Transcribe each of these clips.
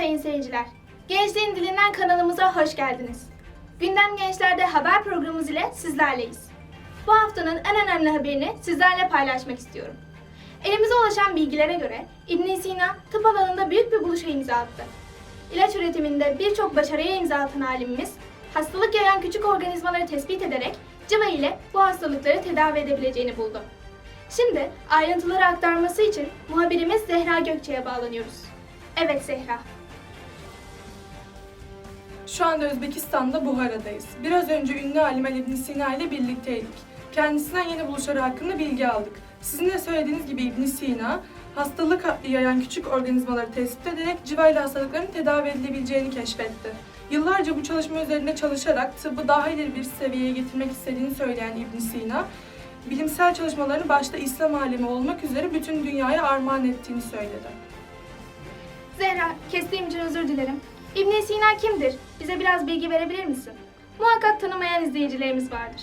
sayın seyirciler. Gençliğin Dilinden kanalımıza hoş geldiniz. Gündem Gençler'de haber programımız ile sizlerleyiz. Bu haftanın en önemli haberini sizlerle paylaşmak istiyorum. Elimize ulaşan bilgilere göre ibn Sina tıp alanında büyük bir buluşa imza attı. İlaç üretiminde birçok başarıya imza atan alimimiz, hastalık yayan küçük organizmaları tespit ederek cıva ile bu hastalıkları tedavi edebileceğini buldu. Şimdi ayrıntıları aktarması için muhabirimiz Zehra Gökçe'ye bağlanıyoruz. Evet Zehra. Şu anda Özbekistan'da Buhara'dayız. Biraz önce ünlü alim Ali İbn Sina ile birlikteydik. Kendisinden yeni buluşları hakkında bilgi aldık. Sizin de söylediğiniz gibi İbn Sina, hastalık yayan küçük organizmaları tespit ederek civayla hastalıkların tedavi edilebileceğini keşfetti. Yıllarca bu çalışma üzerinde çalışarak tıbbı daha ileri bir seviyeye getirmek istediğini söyleyen İbn Sina, bilimsel çalışmalarını başta İslam alemi olmak üzere bütün dünyaya armağan ettiğini söyledi. Zehra, kestiğim için özür dilerim. İbn Sina kimdir? Bize biraz bilgi verebilir misin? Muhakkak tanımayan izleyicilerimiz vardır.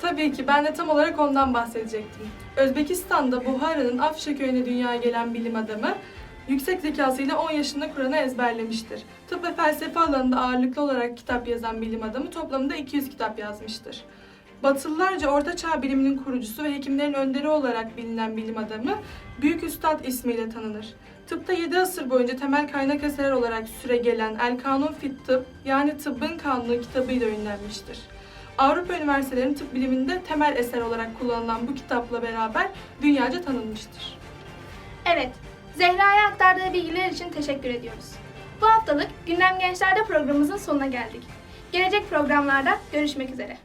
Tabii ki ben de tam olarak ondan bahsedecektim. Özbekistan'da Buhara'nın Afşa köyüne dünyaya gelen bilim adamı yüksek zekasıyla 10 yaşında Kur'an'ı ezberlemiştir. Tıp ve felsefe alanında ağırlıklı olarak kitap yazan bilim adamı toplamda 200 kitap yazmıştır. Batılılarca Orta Çağ biliminin kurucusu ve hekimlerin önderi olarak bilinen bilim adamı Büyük Üstad ismiyle tanınır. Tıpta 7 asır boyunca temel kaynak eser olarak süre gelen El Kanun Fit Tıp yani tıbbın kanunu kitabıyla ünlenmiştir. Avrupa üniversitelerinin tıp biliminde temel eser olarak kullanılan bu kitapla beraber dünyaca tanınmıştır. Evet, Zehra'ya aktardığı bilgiler için teşekkür ediyoruz. Bu haftalık Gündem Gençler'de programımızın sonuna geldik. Gelecek programlarda görüşmek üzere.